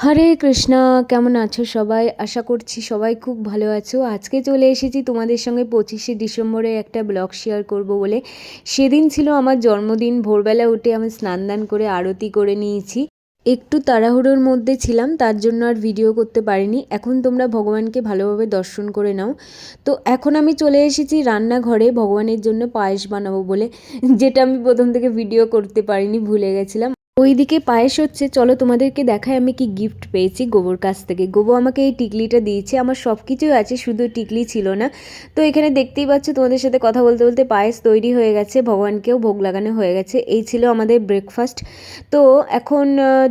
হরে কৃষ্ণা, কেমন আছো সবাই? আশা করছি সবাই খুব ভালো আছো। আজকে চলে এসেছি তোমাদের সঙ্গে পঁচিশে ডিসেম্বরে একটা ব্লগ শেয়ার করব বলে। সেদিন ছিল আমার জন্মদিন, ভোরবেলা উঠে আমি স্নান দান করে আরতি করে নিয়েছি। একটু তাড়াহুড়োর মধ্যে ছিলাম, তার জন্য আর ভিডিও করতে পারিনি। এখন তোমরা ভগবানকে ভালোভাবে দর্শন করে নাও। তো এখন আমি চলে এসেছি রান্নাঘরে, ভগবানের জন্য পায়েস বানাবো বলে। যেটা আমি প্রথম থেকে ভিডিও করতে পারিনি, ভুলে গেছিলাম। ওইদিকে পায়েস হচ্ছে, চলো তোমাদেরকে দেখায় আমি কি গিফট পেয়েছি গোবর কাছ থেকে। গোবো আমাকে এই টিকলিটা দিয়েছে, আমার সব কিছুই আছে, শুধু টিকলি ছিল না। তো এখানে দেখতেই পাচ্ছ, তোমাদের সাথে কথা বলতে বলতে পায়েস তৈরি হয়ে গেছে, ভগবানকেও ভোগ লাগানো হয়ে গেছে। এই ছিল আমাদের ব্রেকফাস্ট তো এখন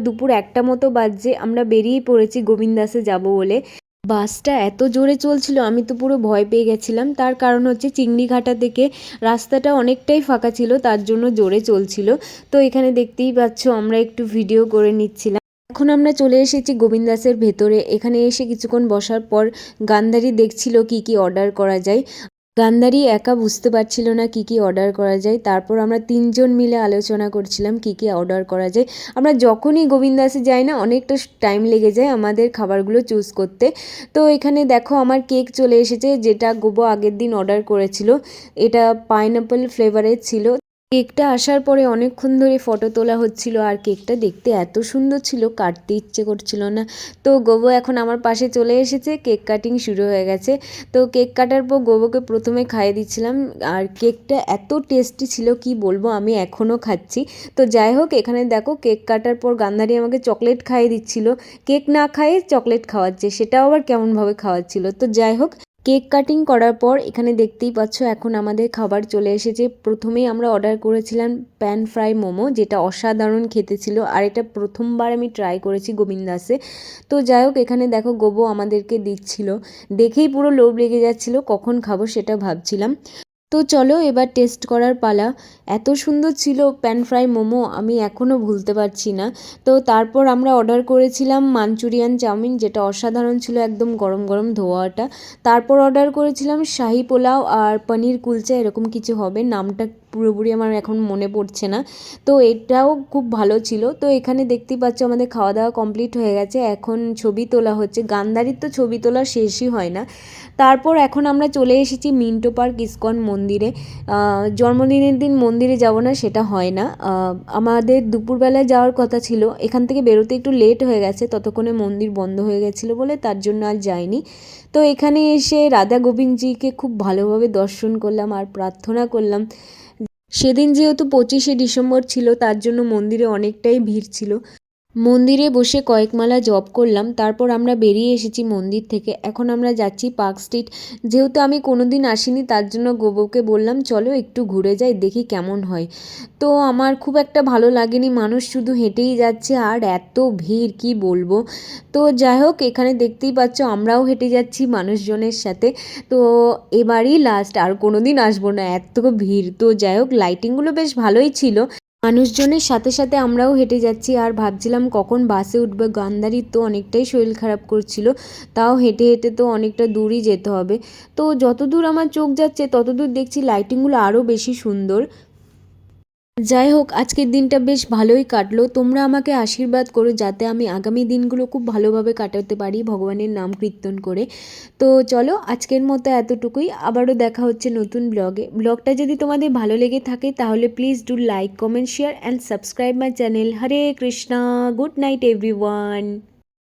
দুপুর একটা মতো বাজছে, আমরা বেরিয়ে পড়েছি গোবিন্দাসে যাব বলে। বাসটা এত জোরে চলছিল, আমি তো পুরো ভয় পেয়ে গেছিলাম। তার কারণ হচ্ছে চিংড়িঘাটা থেকে রাস্তাটা অনেকটাই ফাঁকা ছিল, তার জন্য জোরে চলছিল। তো এখানে দেখতেই পাচ্ছ, আমরা একটু ভিডিও করে নিচ্ছিলাম। এখন আমরা চলে এসেছি গোবিন্দাসের ভেতরে। এখানে এসে কিছুক্ষণ বসার পর গান্ধারী দেখছিল কি কি অর্ডার করা যায়। গান্ধারী একা বুঝতে পারছিল না কি কি অর্ডার করা যায়। তারপর আমরা তিনজন মিলে আলোচনা করছিলাম কি কি অর্ডার করা যায়। আমরা যখনই গোবিন্দাসে যাই না, অনেকটা টাইম লেগে যায় আমাদের খাবারগুলো চুজ করতে। তো এখানে দেখো আমার কেক চলে এসেছে, যেটা গোবো আগের দিন অর্ডার করেছিল। এটা পাইনঅ্যাপল ফ্লেভারের ছিল। কেকটা আসার পরে অনেকক্ষণ ধরে ফটো তোলা হচ্ছিল আর কেকটা দেখতে এত সুন্দর ছিল, কাটতে ইচ্ছে করছিল না। তো গোবো এখন আমার পাশে চলে এসেছে, কেক কাটিং শুরু হয়ে গেছে। তো কেক কাটার পর গোবোকে প্রথমে খাইয়ে দিচ্ছিলাম আর কেকটা এত টেস্টি ছিল, কি বলব আমি এখনও খাচ্ছি। তো যাই হোক, এখানে দেখো কেক কাটার পর গান্ধারি আমাকে চকলেট খাইয়ে দিচ্ছিল। কেক না খাইয়ে চকলেট খাওয়াচ্ছে, সেটাও আবার কেমনভাবে খাওয়াচ্ছিল। তো যাই হোক কেক কাটিং করার পর এখানে দেখতেই পাচ্ছ এখন আমাদের খাবার চলে এসেছে। প্রথমেই আমরা অর্ডার করেছিলাম প্যান ফ্রাই মোমো, যেটা অসাধারণ খেতে ছিল, আর এটা প্রথমবার আমি ট্রাই করেছি গোবিন্দাসে। তো যাই হোক, এখানে দেখো গোবো আমাদেরকে দিচ্ছিল। দেখেই পুরো লোভ লেগে যাচ্ছিল, কখন খাব সেটা ভাবছিলাম। তো চলো এবার টেস্ট করার পালা। এত সুন্দর ছিল প্যান ফ্রাই মোমো, আমি এখনও ভুলতে পারছি না। তো তারপর আমরা অর্ডার করেছিলাম মাঞ্চুরিয়ান চাউমিন, যেটা অসাধারণ ছিল একদম গরম গরম ধোয়াটা। তারপর অর্ডার করেছিলাম শাহি পোলাও আর পনির কুলচা, এরকম কিছু হবে। নামটা পুরোপুরি আমার এখন মনে পড়ছে না। তো এটাও খুব ভালো ছিল। তো এখানে দেখতেই পাচ্ছ আমাদের খাওয়া দাওয়া কমপ্লিট হয়ে গেছে। এখন ছবি তোলা হচ্ছে। গান্ধারির তো ছবি তোলা শেষই হয় না। তারপর এখন আমরা চলে এসেছি মিন্টো পার্ক ইস্কন মন্দিরে। জন্মদিনের দিন মন্দিরে যাব না, সেটা হয় না। আমাদের দুপুরবেলায় যাওয়ার কথা ছিল। এখান থেকে বেরোতে একটু লেট হয়ে গেছে, ততক্ষণে মন্দির বন্ধ হয়ে গেছিল বলে তার জন্য আর যাইনি। তো এখানে এসে রাধা গোবিন্দজিকে খুব ভালোভাবে দর্শন করলাম আর প্রার্থনা করলাম। সেদিন যেহেতু পঁচিশে ডিসেম্বর ছিল, তার জন্য মন্দিরে অনেকটাই ভিড় ছিল। মন্দিরে বসে কয়েক মালা জপ করলাম, তারপর আমরা বেরিয়ে এসেছি মন্দির থেকে। এখন আমরা যাচ্ছি পার্ক স্ট্রিট। যেহেতু আমি কোনো দিন আসিনি, তার জন্য গোবরকে বললাম, চলো একটু ঘুরে যাই, দেখি কেমন হয়। তো আমার খুব একটা ভালো লাগেনি, মানুষ শুধু হেঁটেই যাচ্ছে, আর এত ভিড়, কি বলব? তো যাই হোক, এখানে দেখতেই পাচ্ছ, আমরাও হেঁটে যাচ্ছি মানুষজনের সাথে। তো এবারই লাস্ট আর কোনো দিন আসব না, এত ভিড়। তো যাই হোক লাইটিংগুলো বেশ ভালোই ছিল। মানুষজনের সাথে সাথে আমরাও হেঁটে যাচ্ছি আর ভাবছিলাম কখন বাসে উঠবে। গান্ধারির তো অনেকটাই শরীর খারাপ করছিল, তাও হেঁটে হেঁটে তো অনেকটা দূরই যেতে হবে। তো যতদূর আমার চোখ যাচ্ছে, ততদূর দেখছি লাইটিংগুলো আরও বেশি সুন্দর। যাই হোক আজকের দিনটা বেশ ভালোই কাটলো। তোমরা আমাকে আশীর্বাদ করো যাতে আমি আগামী দিনগুলো খুব ভালোভাবে কাটাতে পারি ভগবানের নাম কীর্তন করে। তো চলো, আজকের মতো এতটুকুই। আবারও দেখা হচ্ছে নতুন ব্লগে। ব্লগটা যদি তোমাদের ভালো লেগে থাকে, তাহলে please do like comment share and subscribe my channel Hare Krishna good night everyone